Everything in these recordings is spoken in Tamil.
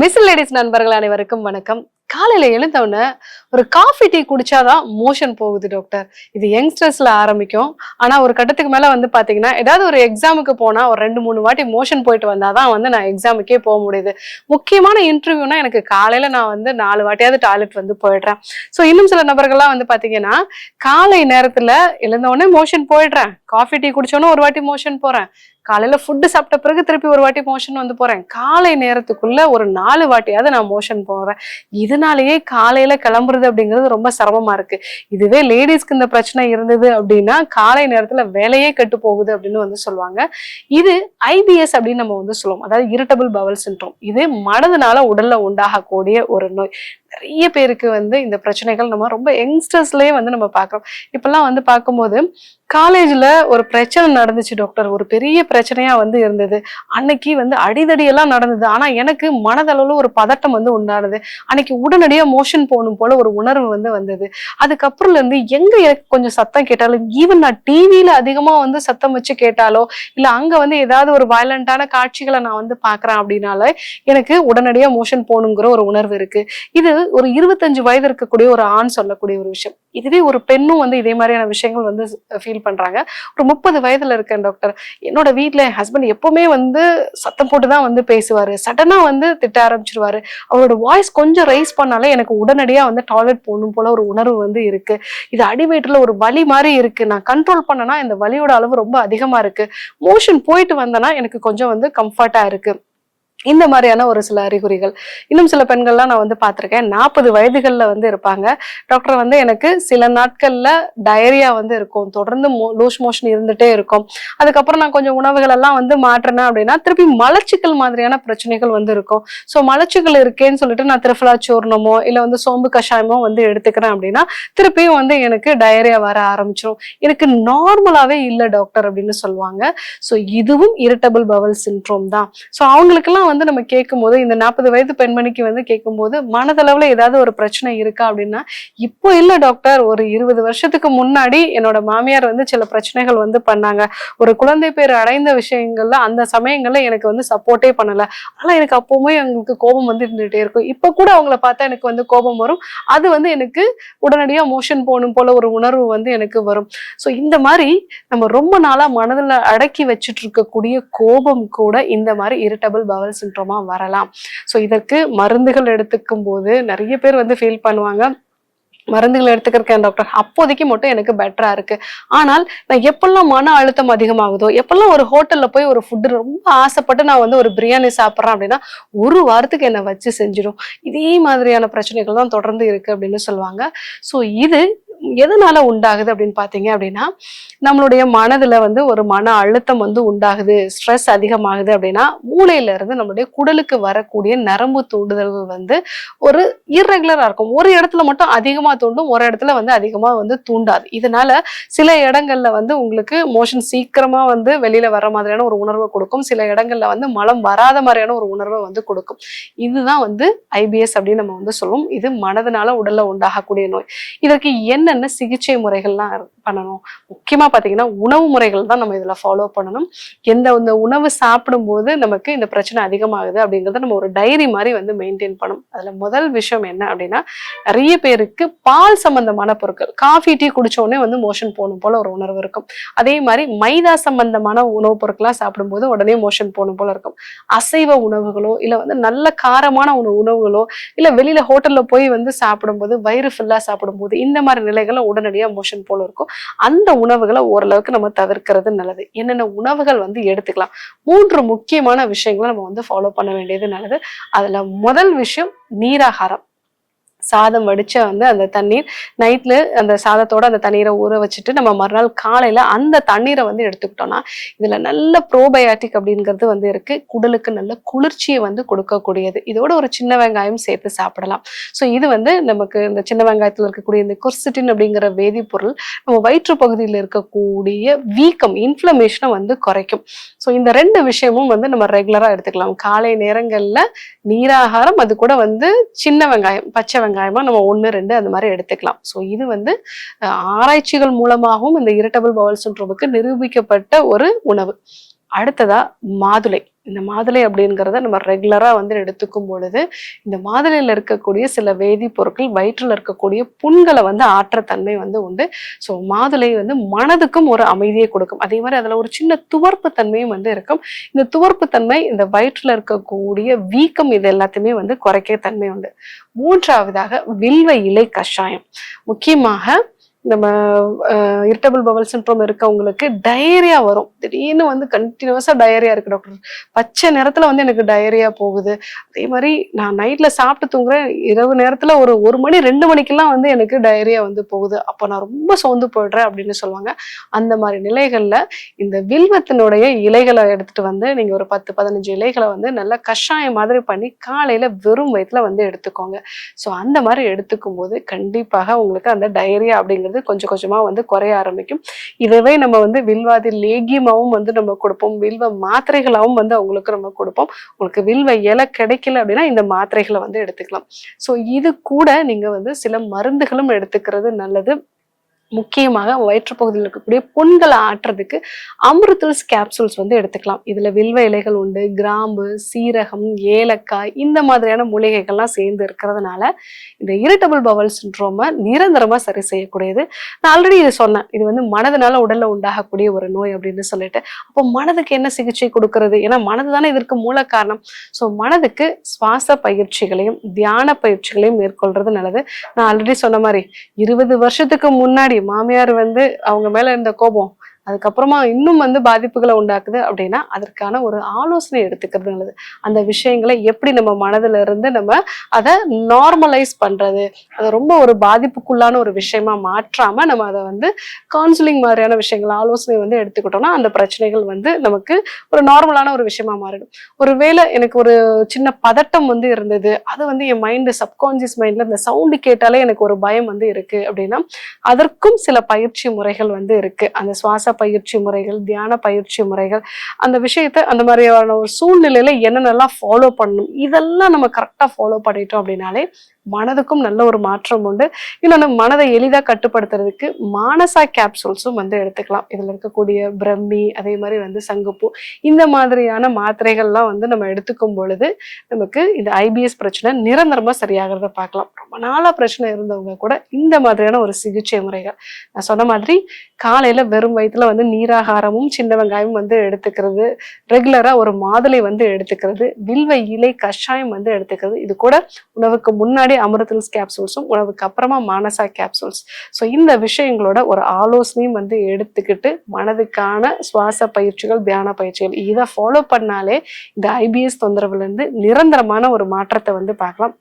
மிஸ் லேடிஸ் நண்பர்கள் அனைவருக்கும் வணக்கம். காலையில எழுந்தவுடனே ஒரு காஃபி டீ குடிச்சாதான் மோஷன் போகுது டாக்டர் இது யங்ஸ்டர்ஸ்ல ஆரம்பிக்கும். ஆனா ஒரு கட்டத்துக்கு மேல வந்து பாத்தீங்கன்னா ஏதாவது ஒரு எக்ஸாமுக்கு போனா ஒரு ரெண்டு மூணு வாட்டி மோஷன் போயிட்டு வந்தாதான் வந்து நான் எக்ஸாமுக்கே போக முடியுது. முக்கியமான இன்டர்வியூனா எனக்கு காலையில நான் வந்து நாலு வாட்டியாவது டாய்லெட் வந்து போயிடுறேன். ஸோ இன்னும் சில நபர்கள்லாம் வந்து பாத்தீங்கன்னா காலை நேரத்துல எழுந்தவொடனே மோஷன் போயிடுறேன். காஃபி டீ குடிச்சோன்னே ஒரு வாட்டி மோஷன் போறேன். காலையில் ஃபுட்டு சாப்பிட்ட பிறகு திருப்பி ஒரு வாட்டி மோஷன் வந்து போகிறேன் காலை நேரத்துக்குள்ள ஒரு நாலு வாட்டியாவது நான் மோஷன் போகிறேன் இதனாலேயே காலையில் கிளம்புறது அப்படிங்கிறது ரொம்ப சிரமமாக இருக்குது இதுவே லேடிஸ்க்கு இந்த பிரச்சனை இருந்தது அப்படின்னா காலை நேரத்தில் வேலையே கெட்டு போகுது அப்படின்னு வந்து சொல்லுவாங்க. இது ஐபிஎஸ் அப்படின்னு நம்ம வந்து சொல்லுவோம். அதாவது இரிட்டபிள் பவல் சின்ட்ரோம் இது மனதுனால உடலில் உண்டாகக்கூடிய ஒரு நோய். நிறைய பேருக்கு வந்து இந்த பிரச்சனைகள் நம்ம ரொம்ப யங்ஸ்டர்ஸ்லேயே வந்து நம்ம பார்க்குறோம். இப்போல்லாம் வந்து பார்க்கும்போது காலேஜில் ஒரு பிரச்சனை நடந்துச்சு டாக்டர். ஒரு பெரிய பிரச்சனையாக வந்து இருந்தது. அன்னைக்கு வந்து அடிதடியெல்லாம் நடந்தது. ஆனால் எனக்கு மனதளவில் ஒரு பதட்டம் வந்து உண்டானது. அன்னைக்கு உடனடியாக மோஷன் போகணும் போல ஒரு உணர்வு வந்து வந்தது. அதுக்கப்புறம்லேருந்து எங்கே எனக்கு கொஞ்சம் சத்தம் கேட்டாலும் ஈவன் நான் டிவியில் அதிகமாக வந்து சத்தம் வச்சு கேட்டாலோ இல்லை அங்கே வந்து ஏதாவது ஒரு வயலண்டான காட்சிகளை நான் வந்து பார்க்குறேன் அப்படின்னால எனக்கு உடனடியாக மோஷன் போகணுங்கிற ஒரு உணர்வு இருக்குது இது ஒரு இருபத்தஞ்சு வயது இருக்கக்கூடிய ஒரு ஆண் சொல்லக்கூடிய ஒரு விஷயம். இதுவே ஒரு பெண்ணும் வந்து இதே மாதிரியான விஷயங்கள் வந்து ஃபீல் பண்றாங்க. ஒரு முப்பது வயதுல இருக்கேன் டாக்டர் என்னோட வீட்டில் என் ஹஸ்பண்ட் எப்பவுமே வந்து சத்தம் போட்டு தான் வந்து பேசுவாரு. சடனா வந்து திட்ட ஆரம்பிச்சிருவாரு. அவரோட வாய்ஸ் கொஞ்சம் ரைஸ் பண்ணாலே எனக்கு உடனடியா வந்து டாய்லெட் போகணும் போல ஒரு உணர்வு வந்து இருக்கு. இது அடிவயிற்றுல ஒரு வலி மாதிரி இருக்கு. நான் கண்ட்ரோல் பண்ணனா இந்த வலியோட அளவு ரொம்ப அதிகமா இருக்கு. மோஷன் போயிட்டு வந்தேன்னா எனக்கு கொஞ்சம் வந்து கம்ஃபர்ட்டா இருக்கு. இந்த மாதிரியான ஒரு சில அறிகுறிகள். இன்னும் சில பெண்கள்லாம் நான் வந்து பார்த்துருக்கேன். நாற்பது வயதுகளில் வந்து இருப்பாங்க. டாக்டர் வந்து எனக்கு சில நாட்களில் டயரியா வந்து இருக்கும். தொடர்ந்து லூஸ் மோஷன் இருந்துகிட்டே இருக்கும். அதுக்கப்புறம் நான் கொஞ்சம் உணவுகள் எல்லாம் வந்து மாற்றினேன் அப்படின்னா திருப்பி மலச்சிக்கல் மாதிரியான பிரச்சனைகள் வந்து இருக்கும். ஸோ மலச்சிக்கல் இருக்கேன்னு சொல்லிட்டு நான் திருஃபலா சூர்ணமோ இல்லை வந்து சோம்பு கஷாயமோ வந்து எடுத்துக்கிறேன் அப்படின்னா திருப்பியும் வந்து எனக்கு டயரியா வர ஆரம்பிச்சிடும் எனக்கு நார்மலாகவே இல்லை டாக்டர் அப்படின்னு சொல்லுவாங்க. ஸோ இதுவும் இரிட்டபிள் பவல் சின்ட்ரோம் தான். ஸோ அவங்களுக்கெல்லாம் வந்து நம்ம கேட்கும்போது இந்த நாற்பது வயது பெண்மணிக்கு வந்து கேட்கும்போது மனதளவில் ஏதாவது ஒரு பிரச்சனை இருக்கா அப்படின்னா இப்போ இல்லை டாக்டர். ஒரு இருபது வருஷத்துக்கு முன்னாடி என்னோட மாமியார் வந்து சில பிரச்சனைகள் வந்து பண்ணாங்க. ஒரு குழந்தை பேர் அடைந்த விஷயங்கள்ல அந்த சமயங்கள்ல எனக்கு வந்து சப்போர்ட்டே பண்ணல. ஆனால் எனக்கு அப்பவுமே எங்களுக்கு கோபம் வந்து இருந்துகிட்டே இருக்கும். இப்போ கூட அவங்கள பார்த்தா எனக்கு வந்து கோபம் வரும். அது வந்து எனக்கு உடனடியாக மோஷன் போகணும் போல ஒரு உணர்வு வந்து எனக்கு வரும். ஸோ இந்த மாதிரி நம்ம ரொம்ப நாளாக மனதில் அடக்கி வச்சுட்டு இருக்கக்கூடிய கோபம் கூட இந்த மாதிரி இரிட்டபிள் பவல் சின்ட்ரோமா வரலாம். ஸோ இதற்கு மருந்துகள் எடுத்துக்கும் போது நிறைய பேர் வந்து ஃபீல் பண்ணுவாங்க. மருந்துகள் எடுத்துக்கிறேன் டாக்டர் அப்போதைக்கு மட்டும் எனக்கு பெட்டரா இருக்கு. ஆனால் நான் எப்பெல்லாம் மன அழுத்தம் அதிகமாகுதோ எப்பெல்லாம் ஒரு ஹோட்டல்ல போய் ஒரு ஃபுட்டு ரொம்ப ஆசைப்பட்டு நான் வந்து ஒரு பிரியாணி சாப்பிட்றேன் அப்படின்னா ஒரு வாரத்துக்கு என்னை வச்சு செஞ்சிடும். இதே மாதிரியான பிரச்சனைகள் தான் தொடர்ந்து இருக்கு அப்படின்னு சொல்லுவாங்க. ஸோ இது எதனால உண்டாகுது அப்படின்னு பார்த்தீங்க அப்படின்னா நம்மளுடைய மனதில் வந்து ஒரு மன அழுத்தம் வந்து உண்டாகுது ஸ்ட்ரெஸ் அதிகமாகுது அப்படின்னா மூளையிலிருந்து நம்மளுடைய குடலுக்கு வரக்கூடிய நரம்பு தூண்டுதல்கள் வந்து ஒரு இர்ரெகுலராக இருக்கும். ஒரு இடத்துல மட்டும் அதிகமாக தூண்டும் ஒரு இடத்துல வந்து அதிகமாக வந்து தூண்டாது. இதனால சில இடங்கள்ல வந்து உங்களுக்கு மோஷன் சீக்கிரமாக வந்து வெளியில் வர மாதிரியான ஒரு உணர்வை கொடுக்கும். சில இடங்கள்ல வந்து மலம் வராத மாதிரியான ஒரு உணர்வை வந்து கொடுக்கும். இதுதான் வந்து ஐபிஎஸ் அப்படின்னு நம்ம வந்து சொல்லுவோம். இது மனதினால உடல்ல உண்டாகக்கூடிய நோய். இதற்கு என்னென்ன சிகிச்சை முறைகள்லாம் இருக்கு பண்ணணும். முக்கியமாக பார்த்தீங்கன்னா உணவு முறைகள் தான் நம்ம இதில் ஃபாலோ பண்ணணும். எந்த இந்த உணவு சாப்பிடும்போது நமக்கு இந்த பிரச்சனை அதிகமாகுது அப்படிங்கிறத நம்ம ஒரு டைரி மாதிரி வந்து மெயின்டைன் பண்ணணும். அதில் முதல் விஷயம் என்ன அப்படின்னா நிறைய பேருக்கு பால் சம்பந்தமான பொருட்கள் காஃபி டீ குடித்தோடனே வந்து மோஷன் போகணும் போல் ஒரு உணர்வு இருக்கும். அதே மாதிரி மைதா சம்பந்தமான உணவுப் பொருட்களாக சாப்பிடும்போது உடனே மோஷன் போகணும் போல் இருக்கும். அசைவ உணவுகளோ இல்லை வந்து நல்ல காரமான உணவு உணவுகளோ இல்லை வெளியில் ஹோட்டலில் போய் வந்து சாப்பிடும்போது வயிறு ஃபுல்லாக சாப்பிடும்போது இந்த மாதிரி நிலைகளை உடனடியாக மோஷன் போல் இருக்கும். அந்த உணவுகளை ஓரளவுக்கு நம்ம தவிர்க்கிறது நல்லது. என்னென்ன உணவுகள் வந்து எடுத்துக்கலாம். மூன்று முக்கியமான விஷயங்களை நம்ம வந்து ஃபாலோ பண்ண வேண்டியது நல்லது. அதுல முதல் விஷயம் நீராகாரம். சாதம் வடிச்ச வந்து அந்த தண்ணீர் நைட்ல அந்த சாதத்தோட அந்த தண்ணீரை ஊற வச்சுட்டு நம்ம மறுநாள் காலையில அந்த தண்ணீரை வந்து எடுத்துக்கிட்டோம்னா இதுல நல்ல ப்ரோபயாட்டிக் அப்படிங்கிறது வந்து இருக்கு. குடலுக்கு நல்ல குளிர்ச்சியை வந்து கொடுக்கக்கூடியது. இதோட ஒரு சின்ன வெங்காயம் சேர்த்து சாப்பிடலாம். ஸோ இது வந்து நமக்கு இந்த சின்ன வெங்காயத்துல இருக்கக்கூடிய இந்த கொர்சிட்டின் அப்படிங்கிற வேதிப்பொருள் நம்ம வயிற்று பகுதியில் இருக்கக்கூடிய வீக்கம் இன்ஃப்ளமேஷனை வந்து குறைக்கும். ஸோ இந்த ரெண்டு விஷயமும் வந்து நம்ம ரெகுலரா எடுத்துக்கலாம். காலை நேரங்கள்ல நீராகாரம் அது கூட வந்து சின்ன வெங்காயம் பச்சை வெங்காயமா நம்ம ஒன்று ரெண்டு அந்த மாதிரி எடுத்துக்கலாம். ஸோ இது வந்து ஆராய்ச்சிகள் மூலமாகவும் இந்த இரட்டபிள் பவல் சின்ட்ரோமுக்கு நிரூபிக்கப்பட்ட ஒரு உணவு. அடுத்ததா மாதுளை. இந்த மாதுளை அப்படிங்கிறத நம்ம ரெகுலராக வந்து எடுத்துக்கும் பொழுது இந்த மாதுளையில் இருக்கக்கூடிய சில வேதிப்பொருட்கள் வயிற்றில் இருக்கக்கூடிய புண்களை வந்து ஆற்ற தன்மை வந்து உண்டு. ஸோ மாதுளை வந்து மனதுக்கும் ஒரு அமைதியை கொடுக்கும். அதே மாதிரி அதில் ஒரு சின்ன துவர்ப்பு தன்மையும் வந்து இருக்கும். இந்த துவர்ப்பு தன்மை இந்த வயிற்றில் இருக்கக்கூடிய வீக்கம் இது எல்லாத்தையுமே வந்து குறைக்க தன்மை உண்டு. மூன்றாவதாக வில்வ இலை கஷாயம். முக்கியமாக நம்ம இரிட்டபிள் பவல் சின்ட்ரோம் இருக்கவங்களுக்கு டயரியா வரும். திடீர்னு வந்து கண்டினியூஸா டயரியா இருக்கு டாக்டர் பச்சை நேரத்துல வந்து எனக்கு டயரியா போகுது. அதே மாதிரி நான் நைட்ல சாப்பிட்டு தூங்குறேன். இரவு நேரத்துல ஒரு ஒரு மணி ரெண்டு மணிக்கெல்லாம் வந்து எனக்கு டயரியா வந்து போகுது. அப்போ நான் ரொம்ப சோர்ந்து போயிடுறேன் அப்படின்னு சொல்லுவாங்க. அந்த மாதிரி நிலைகள்ல இந்த வில்வத்தினுடைய இலைகளை எடுத்துட்டு வந்து நீங்க ஒரு பத்து பதினஞ்சு இலைகளை வந்து நல்லா கஷாயம் மாதிரி பண்ணி காலையில வெறும் வயிற்றுல வந்து எடுத்துக்கோங்க. ஸோ அந்த மாதிரி எடுத்துக்கும் போது கண்டிப்பாக உங்களுக்கு அந்த டயரியா அப்படிங்கிறது கொஞ்சம் கொஞ்சமா வந்து குறைய ஆரம்பிக்கும். இதுவே நம்ம வந்து வில்வாதி லேகியமாவும் வந்து நம்ம கொடுப்போம். வில்வ மாத்திரைகளாகவும் வந்து அவங்களுக்கு நம்ம கொடுப்போம். உங்களுக்கு வில்வ இலை கிடைக்கல அப்படின்னா இந்த மாத்திரைகளை வந்து எடுத்துக்கலாம். ஸோ இது கூட நீங்க வந்து சில மருந்துகளும் எடுத்துக்கிறது நல்லது. முக்கியமாக வயிற்றுப்பகுதியில் இருக்கக்கூடிய புண்களை ஆட்டுறதுக்கு அமிர்தல்ஸ் கேப்சூல்ஸ் வந்து எடுத்துக்கலாம். இதுல வில்வ இலைகள் உண்டு கிராம்பு சீரகம் ஏலக்காய் இந்த மாதிரியான மூலிகைகள்லாம் சேர்ந்து இருக்கிறதுனால இந்த இரிட்டபிள் பவல் சின்ட்ரோமை நிரந்தரமாக சரி செய்யக்கூடியது. நான் ஆல்ரெடி இது சொன்னேன். இது வந்து மனதுனால உடலில் உண்டாகக்கூடிய ஒரு நோய் அப்படின்னு சொல்லிட்டு. அப்போ மனதுக்கு என்ன சிகிச்சை கொடுக்கறது? ஏன்னா மனது தானே இதற்கு மூல காரணம். ஸோ மனதுக்கு சுவாச பயிற்சிகளையும் தியான பயிற்சிகளையும் மேற்கொள்றது நல்லது. நான் ஆல்ரெடி சொன்ன மாதிரி இருபது வருஷத்துக்கு முன்னாடி மாமியார் வந்து அவங்க மேல இருந்த கோபம். அதுக்கப்புறமா இன்னும் வந்து பாதிப்புகளை உண்டாக்குது அப்படின்னா அதற்கான ஒரு ஆலோசனை எடுத்துக்கிறது நல்லது. அந்த விஷயங்களை எப்படி நம்ம மனதுல இருந்து நம்ம அதை நார்மலைஸ் பண்றது அதை ரொம்ப ஒரு பாதிப்புக்குள்ளான ஒரு விஷயமா மாற்றாம நம்ம அதை வந்து கவுன்சிலிங் மாதிரியான விஷயங்கள் ஆலோசனை வந்து எடுத்துக்கிட்டோம்னா அந்த பிரச்சனைகள் வந்து நமக்கு ஒரு நார்மலான ஒரு விஷயமா மாறிடும். ஒருவேளை எனக்கு ஒரு சின்ன பதட்டம் வந்து இருந்தது அது வந்து என் மைண்டு சப்கான்சியஸ் மைண்ட்ல இந்த சவுண்டு கேட்டாலே எனக்கு ஒரு பயம் வந்து இருக்கு அப்படின்னா அதற்கும் சில பயிற்சி முறைகள் வந்து இருக்கு. அந்த சுவாச பயிற்சி முறைகள் தியான பயிற்சி முறைகள் அந்த விஷயத்த அந்த மாதிரியான ஒரு சூழ்நிலையில என்னென்னலாம் ஃபாலோ பண்ணணும் இதெல்லாம் நம்ம கரெக்டாக ஃபாலோ பண்ணிட்டோம் அப்படின்னாலே மனதுக்கும் நல்ல ஒரு மாற்றம் உண்டு. இன்னொன்று மனதை எளிதாக கட்டுப்படுத்துறதுக்கு மானசா கேப்சூல்ஸும் வந்து எடுத்துக்கலாம். இதில் இருக்கக்கூடிய பிரம்மி அதே மாதிரி வந்து சங்குப்பூ இந்த மாதிரியான மாத்திரைகள்லாம் வந்து நம்ம எடுத்துக்கும் பொழுது நமக்கு இந்த ஐபிஎஸ் பிரச்சனை நிரந்தரமாக சரியாகிறத பார்க்கலாம். ரொம்ப நாளாக பிரச்சனை இருந்தவங்க கூட இந்த மாதிரியான ஒரு சிகிச்சை முறைகள். நான் சொன்ன மாதிரி காலையில் வெறும் வயிற்றுல வந்து நீராகாரமும் சின்ன வெங்காயமும் வந்து எடுத்துக்கிறது ரெகுலராக ஒரு மாதுளை வந்து எடுத்துக்கிறது வில்வ இலை கஷாயம் வந்து எடுத்துக்கிறது இது கூட உணவுக்கு முன்னாடி அமிர்தல்ஸ் கேப்சூல்ஸும் உணவுக்கு அப்புறமா மானசா கேப்சூல்ஸ் ஸோ இந்த விஷயங்களோட ஒரு ஆலோசனையும் வந்து எடுத்துக்கிட்டு மனதுக்கான சுவாச பயிற்சிகள் தியான பயிற்சிகள் இதை ஃபாலோ பண்ணாலே இந்த ஐபிஎஸ் தொந்தரவுல இருந்து நிரந்தரமான ஒரு மாற்றத்தை வந்து பார்க்கலாம்.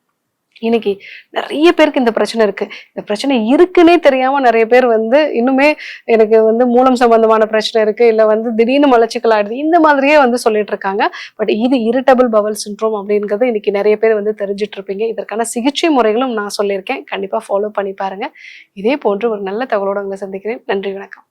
இன்னைக்கு நிறைய பேருக்கு இந்த பிரச்சனை இருக்கு. இந்த பிரச்சனை இருக்குன்னே தெரியாம நிறைய பேர் வந்து இன்னுமே எனக்கு வந்து மூலம் சம்பந்தமான பிரச்சனை இருக்கு. இல்ல வந்து திடீர்னு மலச்சிக்கல் ஆயிடுது. இந்த மாதிரியே வந்து சொல்லிட்டு இருக்காங்க. பட் இது இரிட்டபிள் பவல் சின்ட்ரோம் அப்படிங்கிறது இன்னைக்கு நிறைய பேர் வந்து தெரிஞ்சுட்டு இருப்பீங்க. இதற்கான சிகிச்சை முறைகளும் நான் சொல்லியிருக்கேன். கண்டிப்பா ஃபாலோ பண்ணி பாருங்க. இதே போன்று ஒரு நல்ல தகவலோட உங்களை சந்திக்கிறேன். நன்றி வணக்கம்.